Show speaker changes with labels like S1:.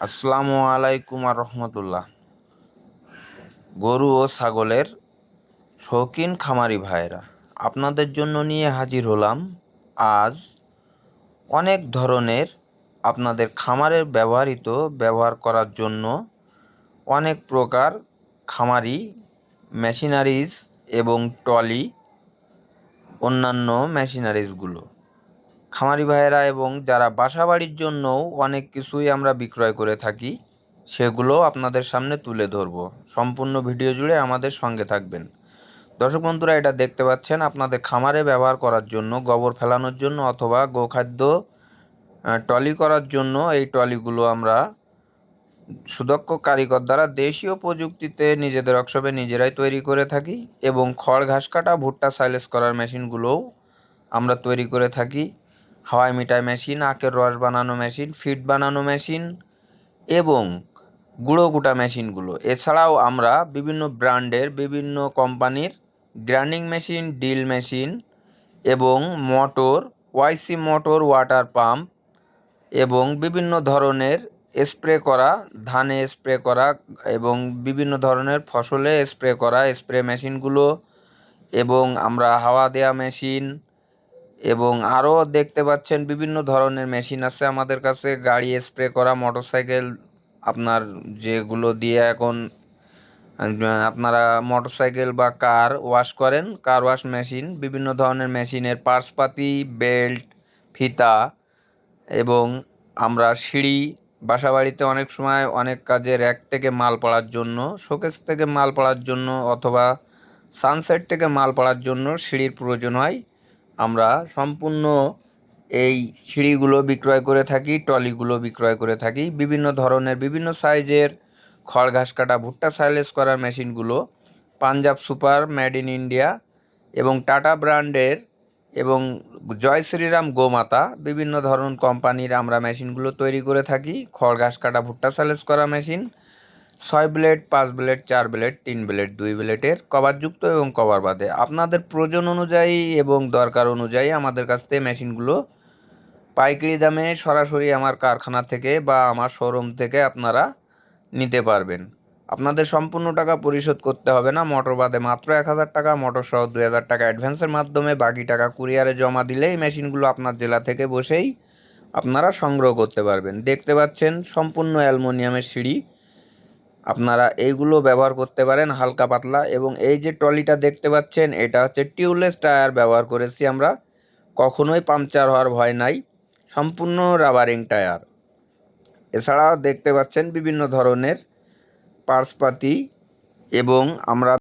S1: আসসালামু আলাইকুম আর রহমতুল্লাহ। গরু ও ছাগলের শৌখিন খামারি ভাইরা আপনাদের জন্য নিয়ে হাজির হলাম আজ অনেক ধরনের আপনাদের খামারের ব্যবহৃত, ব্যবহার করার জন্য অনেক প্রকার খামারি মেশিনারিজ এবং ট্রলি, অন্যান্য মেশিনারিজগুলো খামারি ভাইয়েরা এবং যারা বাসা বাড়ির জন্যও অনেক কিছুই আমরা বিক্রয় করে থাকি, সেগুলো আপনাদের সামনে তুলে ধরবো। সম্পূর্ণ ভিডিও জুড়ে আমাদের সঙ্গে থাকবেন। দর্শক বন্ধুরা, এটা দেখতে পাচ্ছেন আপনাদের খামারে ব্যবহার করার জন্য, গোবর ফেলানোর জন্য অথবা গোখাদ্য ট্রলি করার জন্য এই ট্রলিগুলো আমরা সুদক্ষ কারিগর দ্বারা দেশীয় প্রযুক্তিতে নিজেদের ওয়ার্কশপে নিজেরাই তৈরি করে থাকি এবং খড়, ঘাস কাটা, ভুট্টা, সাইলেস করার মেশিনগুলোও আমরা তৈরি করে থাকি। হাওয়াই মিঠাই মেশিন, আখের রস বানানো মেশিন ফিড বানানো মেশিন এবং গুঁড়ো গুটা মেশিনগুলো। এছাড়াও আমরা বিভিন্ন ব্র্যান্ডের বিভিন্ন কোম্পানির গ্রাইন্ডিং মেশিন, ডিল মেশিন এবং motor, YC motor, water pump এবং বিভিন্ন ধরনের স্প্রে করা, ধানে স্প্রে করা এবং বিভিন্ন ধরনের ফসলে স্প্রে করা স্প্রে মেশিনগুলো এবং আমরা হাওয়া দেওয়া মেশিন এবং আরও দেখতে পাচ্ছেন বিভিন্ন ধরনের মেশিন আছে আমাদের কাছে। গাড়ি স্প্রে করা, মোটরসাইকেল, আপনার যেগুলো দিয়ে এখন আপনারা মোটরসাইকেল বা কার ওয়াশ করেন, কার ওয়াশ মেশিন, বিভিন্ন ধরনের মেশিনের পার্সপাতি, বেল্ট, ফিতা এবং আমরা সিঁড়ি বাসা বাড়িতে অনেক সময় অনেক কাজে র্যাক থেকে মাল পড়ার জন্য, শোকেস থেকে মাল পড়ার জন্য অথবা সানসেট থেকে মাল পড়ার জন্য সিঁড়ির প্রয়োজন হয়। আমরা সম্পূর্ণ এই সিঁড়িগুলো বিক্রয় করে থাকি, ট্রলিগুলো বিক্রয় করে থাকি। বিভিন্ন ধরনের, বিভিন্ন সাইজের খড়, ঘাস কাটা, ভুট্টা সাইলেস করার মেশিনগুলো Punjab super, made in India এবং টাটা ব্র্যান্ডের এবং জয় শ্রীরাম গোমাতা বিভিন্ন ধরন কোম্পানির আমরা মেশিনগুলো তৈরি করে থাকি। খড়, ঘাস কাটা, ভুট্টা সাইলেস করা মেশিন ছয় ব্লেড, পাঁচ ব্লেড, চার ব্লেড, তিন ব্লেড, দুই ব্লেডের কভারযুক্ত এবং কভার বাদে। আপনাদের প্রয়োজন অনুযায়ী এবং দরকার অনুযায়ী আমাদের কাছ থেকে মেশিনগুলো পাইকারি দামে সরাসরি আমার কারখানা থেকে বা আমার শোরুম থেকে আপনারা নিতে পারবেন। আপনাদের সম্পূর্ণ টাকা পরিশোধ করতে হবে না। মোটর বাদে মাত্র এক হাজার টাকা, মোটর সহ দুই হাজার টাকা অ্যাডভান্সের মাধ্যমে বাকি টাকা কুরিয়ারে জমা দিলেই মেশিনগুলো আপনার জেলা থেকে বসেই আপনারা সংগ্রহ করতে পারবেন। দেখতে পাচ্ছেন, সম্পূর্ণ অ্যালমোনিয়ামের সিঁড়ি আপনারা এইগুলো ব্যবহার করতে পারেন হালকা পাতলা এবং এই যে ট্রলিটা দেখতে পাচ্ছেন, এটা হচ্ছে টিউবলেস টায়ার ব্যবহার করেছি আমরা। কখনোই পাংচার হওয়ার ভয় নাই, সম্পূর্ণ রাবারিং টায়ার। এছাড়াও দেখতে পাচ্ছেন বিভিন্ন ধরনের পার্সপাতি এবং আমরা